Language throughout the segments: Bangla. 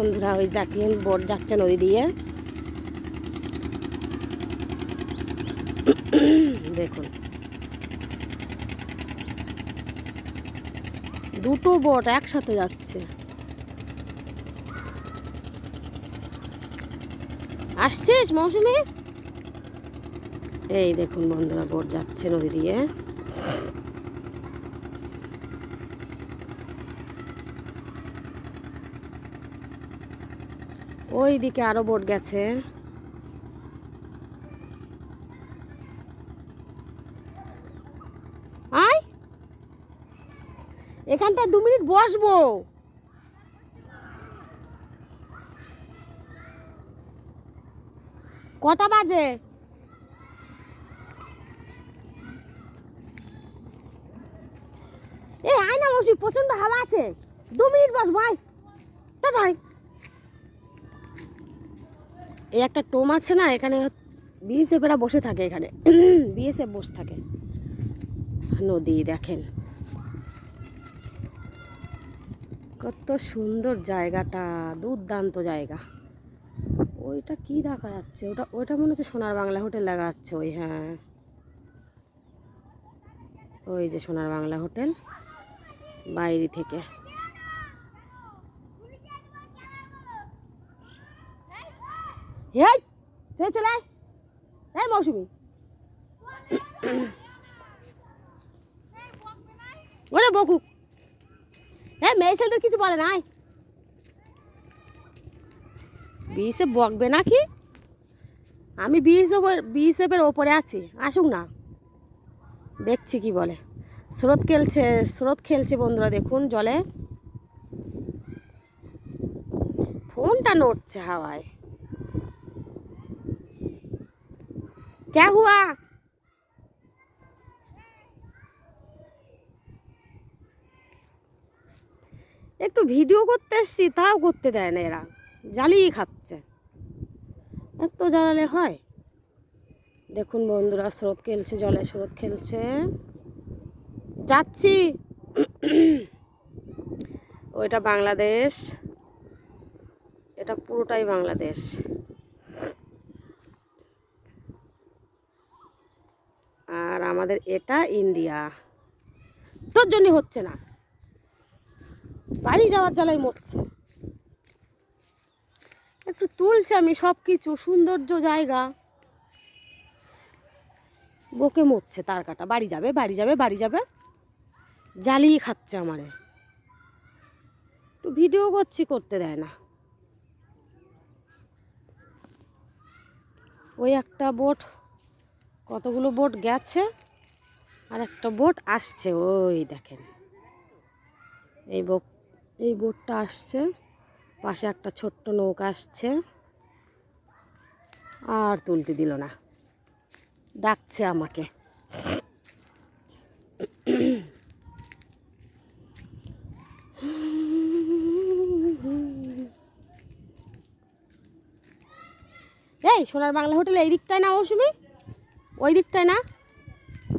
বন্ধুরা, ওই দেখেন বোট যাচ্ছে নদী দিয়ে। দেখুন। দুটো বোট একসাথে যাচ্ছে। আসছিস, মৌসুমি? এই দেখুন বন্ধুরা বোট যাচ্ছে নদী দিয়ে। ওই দিকে আরও বোট গেছে। আয়! এখানটা দু মিনিট বসবো। কটা বাজে? এ আয় না মৌসুমি প্রচণ্ড হাওয়া আছে। দু মিনিট বস ভাই তা ভাই এই একটা টোম আছে না, এখানে বিএসএফেরা বসে থাকে এখানে। বিএসএফ বসে থাকে। নদী, দেখেন। কত সুন্দর জায়গাটা, দুর্দান্ত জায়গা। ওইটা কি দেখা যাচ্ছে? ওটা, ওইটা মনে হচ্ছে সোনার বাংলা হোটেল দেখা যাচ্ছে ওই হ্যাঁ। ওই যে সোনার বাংলা হোটেল, বাইরে থেকে। এই, চলে চলে। এই মৌসুমি। ওরে বকুক হ্যাঁ ছেলেদের কিছু বলে নাই বকবে নাকি? আমি ওপরে আছি, আসুক না। দেখছি কি বলে। স্রোত খেলছে স্রোত খেলছে বন্ধুরা, দেখুন জলে। ফোনটা নড়ছে হাওয়ায়। क्या हुआ একটু ভিডিও করতে এসছি তাও করতে দেয় না এরা জ্বালিয়ে খাচ্ছে এত জ্বালালে হয় দেখুন বন্ধুরা স্রোত খেলছে জলে স্রোত খেলছে যাচ্ছি ওইটা বাংলাদেশ এটা পুরোটাই বাংলাদেশ আমাদের এটা ইন্ডিয়া। তোর জন্য হচ্ছে না। বাড়ি যাওয়ার জ্বালাই মরছে। একটু তুলছে আমি সব কিছু সৌন্দর্য, জায়গা। বকে মরছে তার কাটা। বাড়ি যাবে বাড়ি যাবে বাড়ি যাবে। জ্বালিয়ে খাচ্ছে আমারে। একটু ভিডিও করছি, করতে দেয় না। ওই একটা বোট, কতগুলো বোট গেছে? আর একটা বোট আসছে, ওই দেখেন। এই বোট, এই বোটটা আসছে, পাশে একটা ছোট্ট নৌকা আসছে, আর তুলতে দিল না, ডাকছে আমাকে। এই, সোনার বাংলা হোটেল এই দিকটায় না মৌসুমি ওই দিকটায় না?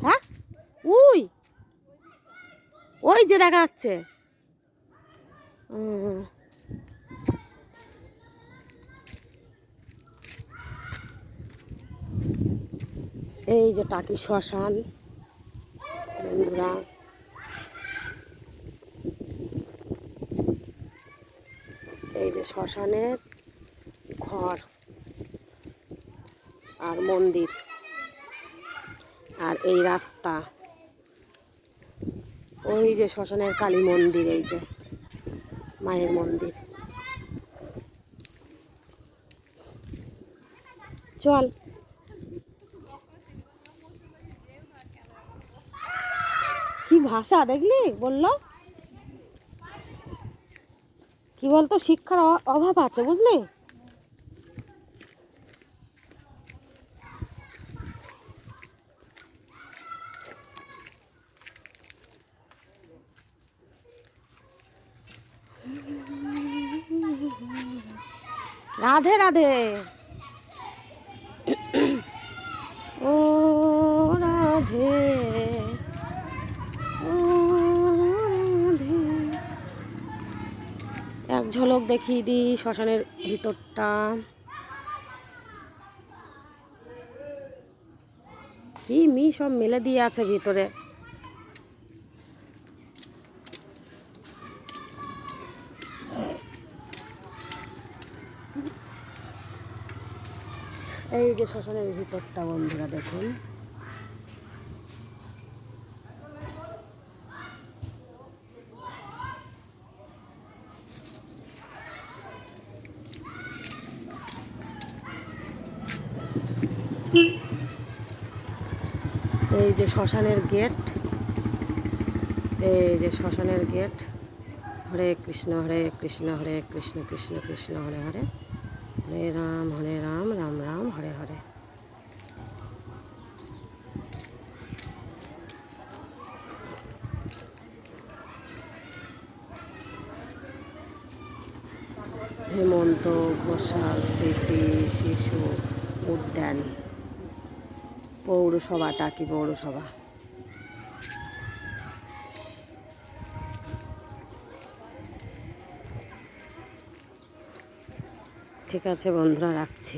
হ্যাঁ? উই, ওই যে দেখা যাচ্ছে এই যে টাকি শ্মশান, বন্ধুরা। এই যে শ্মশানের ঘর আর মন্দির আর এই রাস্তা। ওই যে শ্মশানের কালী মন্দির, এই যে মায়ের মন্দির। চল। কি ভাষা দেখলি? বলল। কি বলতো? শিক্ষার অভাব আছে, বুঝলি? রাধে রাধে। ও রাধে। ও রাধে। এক ঝলক দেখিয়ে দিই শ্মশানের ভিতরটা। কি মি সব মেলে দিয়ে আছে ভিতরে। এই যে শ্মশানের ভিতরটা বন্ধুরা দেখুন। এই যে শ্মশানের গেট, এই যে শ্মশানের গেট। হরে কৃষ্ণ হরে কৃষ্ণ হরে কৃষ্ণ কৃষ্ণ কৃষ্ণ, হরে হরে। হরে রাম হরে রাম রাম রাম, হরে হরে। হেমন্ত ঘোষাল, স্মৃতি, শিশু, উদ্যান পৌরসভা টাকি পৌরসভা? ঠিক আছে বন্ধুরা রাখছি।